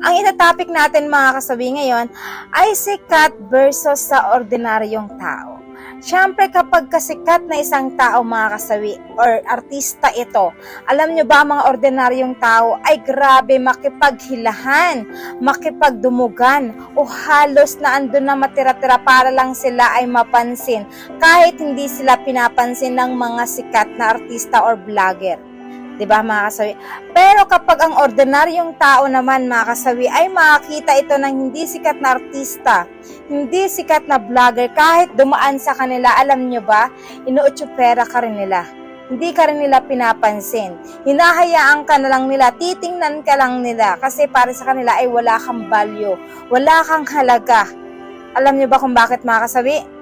Ang itatopic natin mga kasabi ngayon ay sikat versus sa ordinaryong tao. Siyempre kapag kasikat na isang tao mga kasawi or artista ito, alam nyo ba mga ordinaryong tao ay grabe makipaghilahan, makipagdumugan o halos na andun na matira-tira para lang sila ay mapansin kahit hindi sila pinapansin ng mga sikat na artista or vlogger. 'Di ba mga kasawi? Pero kapag ang ordinaryong tao naman mga kasawi ay makakita ito ng hindi sikat na artista, hindi sikat na vlogger, kahit dumaan sa kanila, alam nyo ba, inuutsupera ka rin nila. Hindi ka rin nila pinapansin. Hinahayaan ka na lang nila, titingnan ka lang nila kasi para sa kanila ay wala kang value, wala kang halaga. Alam nyo ba kung bakit mga kasawi?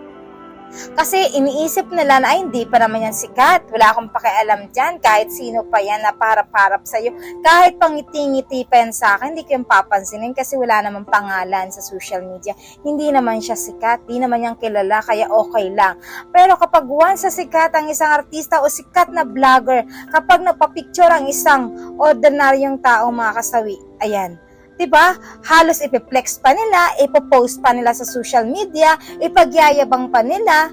Kasi iniisip nila na ay hindi pa naman yan sikat. Wala akong pakialam dyan. Kahit sino pa yan na parap-parap sa'yo. Kahit pangiti-ngiti pa yan sa akin, hindi ko yung papansinin kasi wala naman pangalan sa social media. Hindi naman siya sikat. Hindi naman yan kilala, kaya okay lang. Pero kapag once sa sikat ang isang artista o sikat na vlogger, kapag napapicture ang isang ordinaryong tao mga kasawi, ayan, 'di ba? Halos ipiplex pa nila, ipopost pa nila sa social media, ipagyayabang pa nila.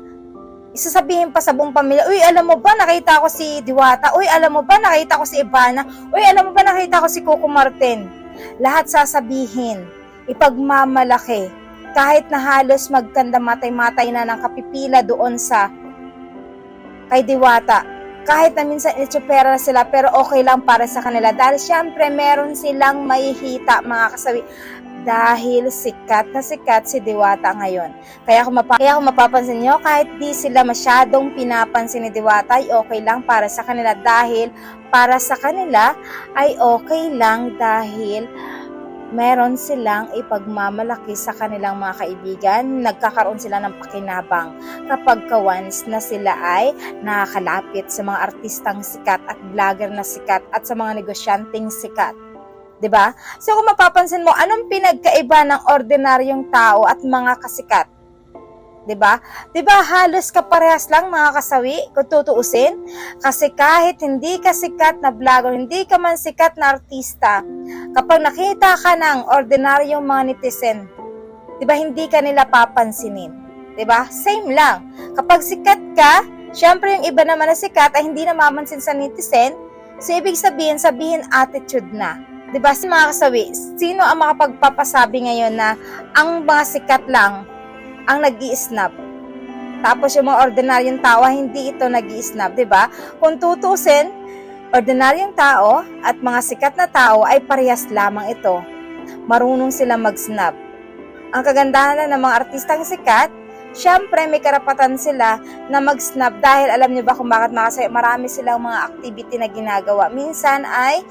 Isasabihin pa sa buong pamilya, uy, alam mo ba, nakita ko si Diwata, uy, alam mo ba, nakita ko si Ivana, uy, alam mo ba, nakita ko si Coco Martin. Lahat sasabihin, ipagmamalaki, kahit na halos magkanda matay-matay na ng kapipila doon sa kay Diwata, kahit na minsan itsupera sila pero okay lang para sa kanila. Dahil syempre meron silang mahihita mga kasawi. Dahil sikat na sikat si Diwata ngayon. Kaya kung, mapa- kaya kung mapapansin nyo, kahit di sila masyadong pinapansin ni Diwata, ay okay lang para sa kanila. Dahil para sa kanila ay okay lang dahil meron silang ipagmamalaki sa kanilang mga kaibigan, nagkakaroon sila ng pakinabang kapag ka once na sila ay nakakalapit sa mga artistang sikat at vlogger na sikat at sa mga negosyanteng sikat. 'Di ba? So kung mapapansin mo, anong pinagkaiba ng ordinaryong tao at mga kasikat? 'Di ba? 'Di ba halos kaparehas lang mga kasawi kung tutuusin? Kasi kahit hindi ka sikat na vlogger, hindi ka man sikat na artista, kapag nakita ka ng ordinaryong mga netizen, 'di ba hindi ka nila papansinin? 'Di ba? Same lang. Kapag sikat ka, syempre yung iba naman na sikat ay hindi na mamansin sa netizen, so ibig sabihin, sabihin attitude na. 'Di ba? Si mga kasawi, sino ang makapagpapasabi ngayon na ang mga sikat lang ang nag snap Tapos yung mga ordinaryong tao, hindi ito nag snap di ba? Kung tutusin, ordinaryong tao at mga sikat na tao ay parehas lamang ito. Marunong sila mag-snap. Ang kagandahan ng mga artistang sikat, syempre may karapatan sila na mag-snap dahil alam niyo ba kung bakit makasaya, marami silang mga activity na ginagawa. Minsan ay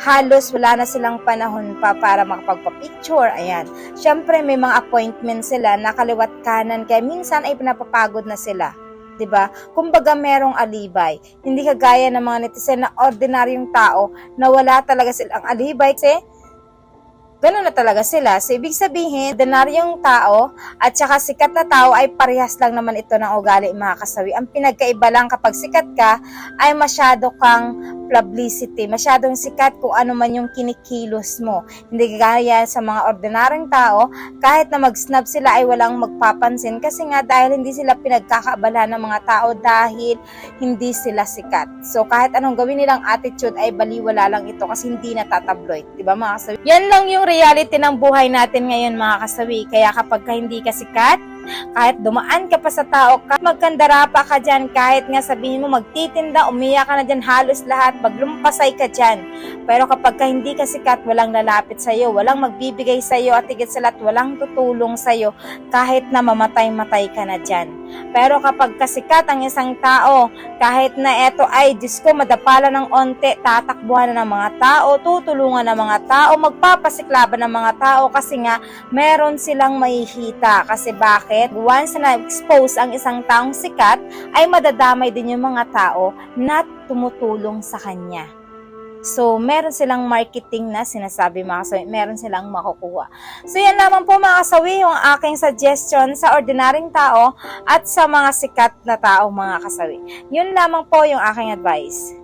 halos wala na silang panahon pa para makapagpa-picture. Ayan. Siyempre, may mga appointment sila na kaliwat kanan, kaya minsan ay pinapapagod na sila. 'di ba? Kumbaga merong alibay. Hindi kagaya ng mga netizen na ordinaryong tao na wala talaga silang alibay kasi Ganun na talaga sila. So, ibig sabihin, ordinaryong tao at saka sikat na tao ay parehas lang naman ito ng ugali mga kasawi. Ang pinagkaiba lang kapag sikat ka ay masyado kang publicity, masyadong sikat kung ano man yung kinikilos mo. Hindi gaya sa mga ordinaryong tao, kahit na mag-snap sila ay walang magpapansin kasi nga dahil hindi sila pinagkakaabala ng mga tao dahil hindi sila sikat. So kahit anong gawin nilang attitude ay baliwala lang ito kasi hindi natatabloid. Di ba mga kasawi? Yan lang yung reality ng buhay natin ngayon mga kasawi. Kaya kapag ka hindi ka sikat, kahit dumaan ka pa sa tao, kahit magkandara pa ka dyan, kahit nga sabihin mo magtitinda, umiyak ka na dyan halos lahat, maglumpasay ka dyan. Pero kapag ka hindi ka sikat, walang lalapit sa'yo, walang magbibigay sa'yo at higit sa lahat, walang tutulong sa'yo kahit na mamatay-matay ka na dyan. Pero kapag kasikat ang isang tao, kahit na eto ay, Diyos ko, madapala ng onte, tatakbuhan na ng mga tao, tutulungan ng mga tao, magpapasiklaban ng mga tao kasi nga meron silang mahihita. Kasi bakit? Once na expose ang isang taong sikat, ay madadamay din yung mga tao na tumutulong sa kanya. So, meron silang marketing na sinasabi mga kasawi, meron silang makukuha. So, yan lamang po mga kasawi, yung aking suggestion sa ordinaryong tao at sa mga sikat na tao mga kasawi. Yun lamang po yung aking advice.